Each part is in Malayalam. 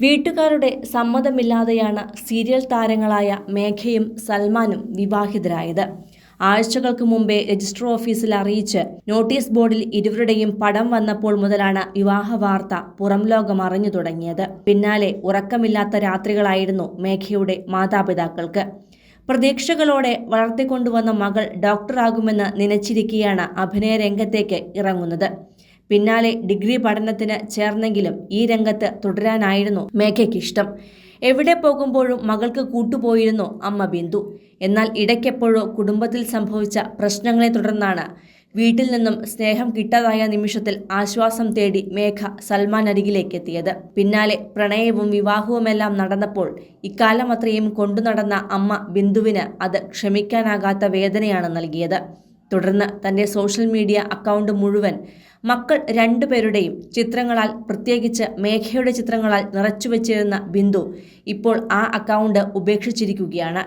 വീട്ടുകാരുടെ സമ്മതമില്ലാതെയാണ് സീരിയൽ താരങ്ങളായ മേഘയും സൽമാനും വിവാഹിതരായത്. ആഴ്ചകൾക്ക് മുമ്പേ രജിസ്റ്റർ ഓഫീസിൽ അറിയിച്ച് നോട്ടീസ് ബോർഡിൽ ഇരുവരുടെയും പടം വന്നപ്പോൾ മുതലാണ് വിവാഹ വാർത്ത പുറം ലോകം അറിഞ്ഞു തുടങ്ങിയത്. പിന്നാലെ ഉറക്കമില്ലാത്ത രാത്രികളായിരുന്നു മേഘയുടെ മാതാപിതാക്കൾക്ക്. പ്രതീക്ഷകളോടെ വളർത്തിക്കൊണ്ടുവന്ന മകൾ ഡോക്ടറാകുമെന്ന് നനച്ചിരിക്കുകയാണ് അഭിനയ രംഗത്തേക്ക് ഇറങ്ങുന്നത്. പിന്നാലെ ഡിഗ്രി പഠനത്തിന് ചേർന്നെങ്കിലും ഈ രംഗത്ത് തുടരാനായിരുന്നു മേഘയ്ക്കിഷ്ടം. എവിടെ പോകുമ്പോഴും മകൾക്ക് കൂട്ടുപോയിരുന്നു അമ്മ ബിന്ദു. എന്നാൽ ഇടയ്ക്കെപ്പോഴോ കുടുംബത്തിൽ സംഭവിച്ച പ്രശ്നങ്ങളെ തുടർന്നാണ് വീട്ടിൽ നിന്നും സ്നേഹം കിട്ടാതായ നിമിഷത്തിൽ ആശ്വാസം തേടി മേഘ സൽമാൻ അരികിലേക്ക് എത്തിയത് പിന്നാലെ പ്രണയവും വിവാഹവുമെല്ലാം നടന്നപ്പോൾ ഇക്കാലം അത്രയും കൊണ്ടു നടന്ന അമ്മ ബിന്ദുവിന് അത് ക്ഷമിക്കാനാകാത്ത വേദനയാണ് നൽകിയത്. തുടർന്ന് തന്റെ സോഷ്യൽ മീഡിയ അക്കൗണ്ട് മുഴുവൻ മക്കൾ രണ്ടുപേരുടെയും ചിത്രങ്ങളാൽ പ്രത്യേകിച്ച് മേഘയുടെ ചിത്രങ്ങളാൽ നിറച്ചുവെച്ചിരുന്ന ബിന്ദു ഇപ്പോൾ ആ അക്കൗണ്ട് ഉപേക്ഷിച്ചിരിക്കുകയാണ്.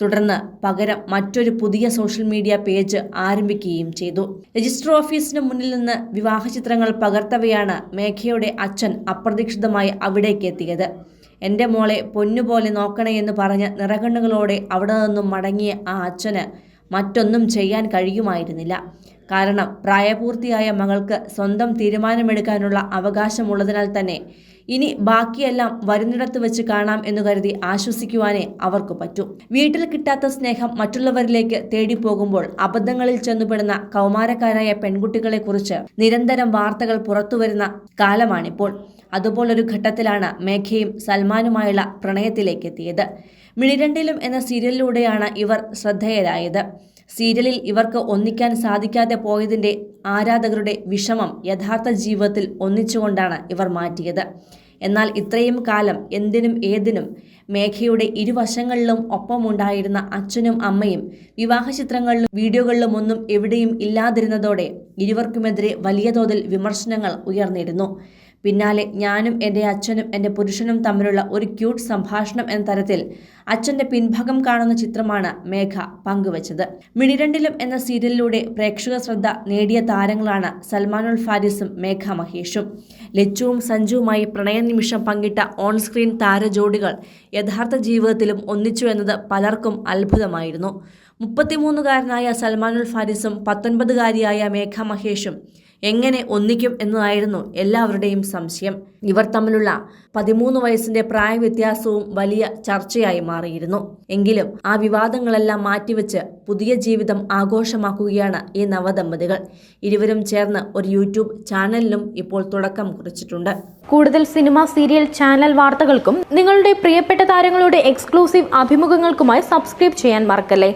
തുടർന്ന് പകരം മറ്റൊരു പുതിയ സോഷ്യൽ മീഡിയ പേജ് ആരംഭിക്കുകയും ചെയ്തു. രജിസ്റ്റർ ഓഫീസിന് മുന്നിൽ നിന്ന് വിവാഹ ചിത്രങ്ങൾ പകർത്തവെയാണ് മേഘയുടെ അച്ഛൻ അപ്രതീക്ഷിതമായി അവിടേക്ക് എത്തിയത്. എന്റെ മോളെ പൊന്നുപോലെ നോക്കണേ എന്ന് പറഞ്ഞ് നിറകണ്ണുകളോടെ അവിടെ നിന്നും മടങ്ങിയ ആ അച്ഛന് മറ്റൊന്നും ചെയ്യാൻ കഴിയുമായിരുന്നില്ല. കാരണം പ്രായപൂർത്തിയായ മകൾക്ക് സ്വന്തം തീരുമാനമെടുക്കാനുള്ള അവകാശമുള്ളതിനാൽ തന്നെ ഇനി ബാക്കിയെല്ലാം വരുന്നിടത്ത് വെച്ച് കാണാം എന്ന് കരുതി ആശ്വസിക്കുവാനേ അവർക്ക് പറ്റൂ. വീട്ടിൽ കിട്ടാത്ത സ്നേഹം മറ്റുള്ളവരിലേക്ക് തേടിപ്പോകുമ്പോൾ അബദ്ധങ്ങളിൽ ചെന്നുപെടുന്ന കൗമാരക്കാരായ പെൺകുട്ടികളെക്കുറിച്ച് നിരന്തരം വാർത്തകൾ പുറത്തുവരുന്ന കാലമാണിപ്പോൾ. അതുപോലൊരു ഘട്ടത്തിലാണ് മേഘയും സൽമാനുമായുള്ള പ്രണയത്തിലേക്ക് എത്തിയത് മിണിരണ്ടിലും എന്ന സീരിയലിലൂടെയാണ് ഇവർ ശ്രദ്ധേയരായത്. സീരിയലിൽ ഇവർക്ക് ഒന്നിക്കാൻ സാധിക്കാതെ പോയതിന്റെ ആരാധകരുടെ വിഷമം യഥാർത്ഥ ജീവിതത്തിൽ ഒന്നിച്ചുകൊണ്ടാണ് ഇവർ മാറ്റിയത്. എന്നാൽ ഇത്രയും കാലം എന്തിനും ഏതിനും മേഘയുടെ ഇരുവശങ്ങളിലും ഒപ്പമുണ്ടായിരുന്ന അച്ഛനും അമ്മയും വിവാഹ ചിത്രങ്ങളിലും വീഡിയോകളിലും ഒന്നും എവിടെയും ഇല്ലാതിരുന്നതോടെ ഇരുവർക്കുമെതിരെ വലിയ തോതിൽ വിമർശനങ്ങൾ ഉയർന്നിരുന്നു. പിന്നാലെ ഞാനും എന്റെ അച്ഛനും എന്റെ പുരുഷനും തമ്മിലുള്ള ഒരു ക്യൂട്ട് സംഭാഷണം എന്ന തരത്തിൽ അച്ഛന്റെ പിൻഭാഗം കാണുന്ന ചിത്രമാണ് മേഘ പങ്കുവച്ചത്. മിണിരണ്ടിലും എന്ന സീരിയലിലൂടെ പ്രേക്ഷക ശ്രദ്ധ നേടിയ താരങ്ങളാണ് സൽമാനുൽ ഫാരിസും മേഘ മഹേഷും. ലച്ചുവും സഞ്ജുവുമായി പ്രണയനിമിഷം പങ്കിട്ട ഓൺ സ്ക്രീൻ താരജോഡികൾ യഥാർത്ഥ ജീവിതത്തിലും ഒന്നിച്ചു എന്നത് പലർക്കും അത്ഭുതമായിരുന്നു. മുപ്പത്തിമൂന്നുകാരനായ സൽമാനുൽ ഫാരിസും പത്തൊൻപതുകാരിയായ മേഘ മഹേഷും എങ്ങനെ ഒന്നിക്കും എന്നതായിരുന്നു എല്ലാവരുടെയും സംശയം. ഇവർ തമ്മിലുള്ള പതിമൂന്ന് വയസ്സിന്റെ പ്രായ വ്യത്യാസവും വലിയ ചർച്ചയായി മാറിയിരുന്നു. എങ്കിലും ആ വിവാദങ്ങളെല്ലാം മാറ്റിവെച്ച് പുതിയ ജീവിതം ആഘോഷമാക്കുകയാണ് ഈ നവദമ്പതികൾ. ഇരുവരും ചേർന്ന് ഒരു യൂട്യൂബ് ചാനലിനും ഇപ്പോൾ തുടക്കം കുറിച്ചിട്ടുണ്ട്. കൂടുതൽ സിനിമ സീരിയൽ ചാനൽ വാർത്തകൾക്കും നിങ്ങളുടെ പ്രിയപ്പെട്ട താരങ്ങളുടെ എക്സ്ക്ലൂസീവ് അഭിമുഖങ്ങൾക്കുമായി സബ്സ്ക്രൈബ് ചെയ്യാൻ മറക്കല്ലേ?